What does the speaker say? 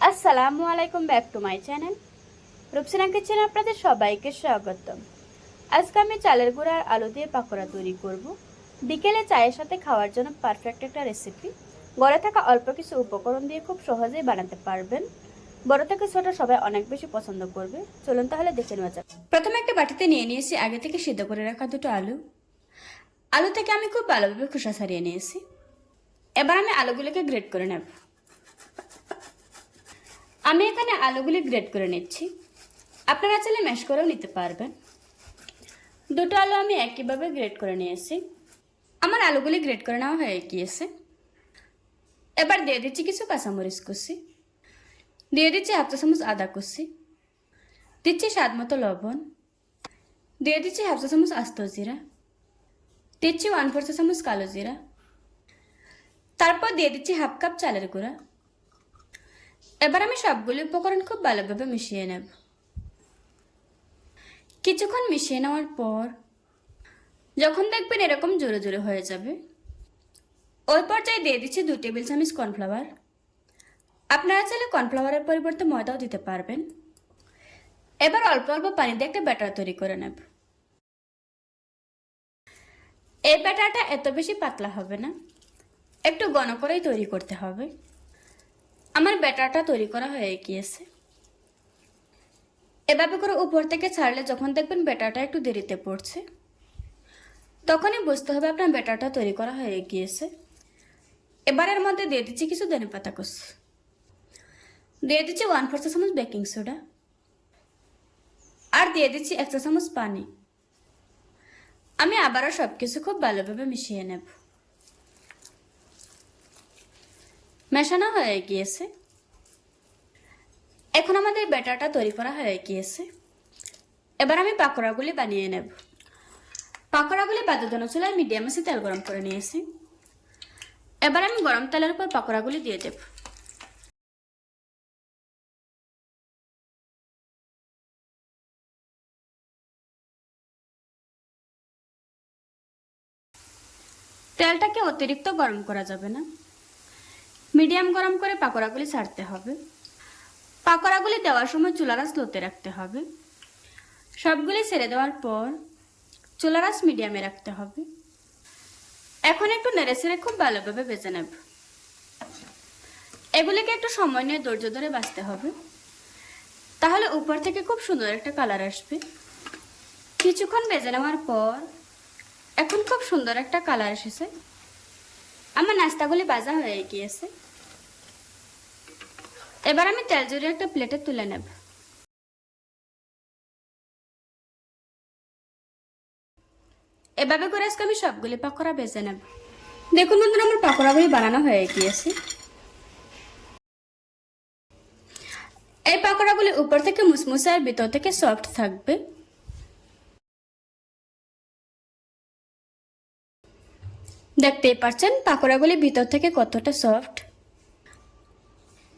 আসসালামু আলাইকুম, back to my channel. Rupsina kitchen আপনাদের সবাইকে স্বাগতম। আজকে আমি চালের গুঁড়া আর আলু দিয়ে পাকোড়া তৈরি করব। বিকেলে চায়ের সাথে খাওয়ার জন্য পারফেক্ট একটা রেসিপি ঘরে থাকা অল্প কিছু উপকরণ দিয়ে খুব সহজেই বানাতে পারবেন। বড় থেকে ছোট সবাই অনেক বেশি পছন্দ করবে। চলুন তাহলে দেখে নেওয়া যাক। প্রথমে একটা বাটিতে নিয়ে নিয়েছি আগে থেকে সিদ্ধ করে রাখা দুটো আলু। আলু থেকে আমি খুব ভালোভাবে খোসা ছাড়িয়ে নিয়েছি। এবার আমি আলুগুলোকে গ্রেড করে নেব। আমি এখানে আলুগুলি গ্রেড করে নিচ্ছি। আপনারা চাইলে ম্যাশ করেও নিতে পারবেন। দুটো আলু আমি একইভাবে গ্রেড করে নিয়েছি। আমার আলুগুলি গ্রেড করে নেওয়া হয়ে গিয়েছে। এবার দিয়ে দিচ্ছি কিছু কাঁচামরিচ কুচি। দিয়ে দিচ্ছি চা চামচ আদা কুচি। দিচ্ছি স্বাদ মতো লবণ। দিয়ে দিচ্ছি হাফ চা চামচ আস্ত জিরা। দিচ্ছি ওয়ান ফোর চা চামচ কালো জিরা। তারপর দিয়ে দিচ্ছি হাফ কাপ চালের গুঁড়া। এবার আমি সবগুলো উপকরণ খুব ভালোভাবে মিশিয়ে নেব। কিছুক্ষণ মিশিয়ে নেওয়ার পর যখন দেখবেন এরকম জোরে জোরে হয়ে যাবে, ওই পর্যায়ে দিয়ে দিচ্ছি দু টেবিল চামচ কর্নফ্লাওয়ার। আপনারা চাইলে কর্নফ্লাওয়ারের পরিবর্তে ময়দাও দিতে পারবেন। এবার অল্প অল্প পানি দিয়ে একটা ব্যাটার তৈরি করে নেব। এই ব্যাটারটা এত বেশি পাতলা হবে না, একটু ঘন করেই তৈরি করতে হবে। আমার ব্যাটারটা তৈরি করা হয়ে গিয়েছে। এভাবে করে উপর থেকে ছাড়লে যখন দেখবেন ব্যাটারটা একটু দেরিতে পড়ছে, তখনই বুঝতে হবে আপনার ব্যাটারটা তৈরি করা হয়ে গিয়েছে। এবারের মধ্যে দিয়ে দিচ্ছি কিছু ধনে পাতা কুচ। দিয়ে দিচ্ছি ওয়ান ফোর চামচ বেকিং সোডা আর দিয়ে দিচ্ছি এক চা চামচ পানি। আমি আবারও সব কিছু খুব ভালোভাবে মিশিয়ে নেব। মেশানো হয়ে গিয়েছে। এখন আমাদের ব্যাটারটা তৈরি করা হয়ে গিয়েছে। এবার আমি পাকোড়াগুলি বানিয়ে নেব। পাকোড়াগুলি বাজার জন্য চুলায় মিডিয়াম আছে তেল গরম করে নিয়েছি। এবার আমি গরম তেলের উপর পাকোড়াগুলি দিয়ে দেব। তেলটাকে অতিরিক্ত গরম করা যাবে না। মিডিয়াম গরম করে পাকোড়াগুলি ছাড়তে হবে। পাকোড়াগুলি দেওয়ার সময় চুলারাস লোতে রাখতে হবে। সবগুলি ছেড়ে দেওয়ার পর চুলারাস মিডিয়ামে রাখতে হবে। এখন একটু নেড়ে ছেড়ে খুব ভালোভাবে বেজে নেব। এগুলিকে একটু সময় নিয়ে ধৈর্য ধরে বাঁচতে হবে। তাহলে উপর থেকে খুব সুন্দর একটা কালার আসবে। কিছুক্ষণ বেজে নেওয়ার পর এখন খুব সুন্দর একটা কালার এসেছে। আমার নাস্তাগুলি বাজা হয়ে গিয়েছে। এবার আমি তেল একটা প্লেটে তুলে নেব। এভাবে করে আজকে আমি সবগুলি পাকোড়া বেজে নেব। দেখুন বন্ধুরা, আমার পাকোড়াগুলি বানানো হয়ে গিয়েছে। এই পাকোড়াগুলি উপর থেকে মুসমুসে আর ভিতর থেকে সফট থাকবে। দেখতেই পাচ্ছেন, পাকোড়াগুলি ভিতর থেকে কতটা সফট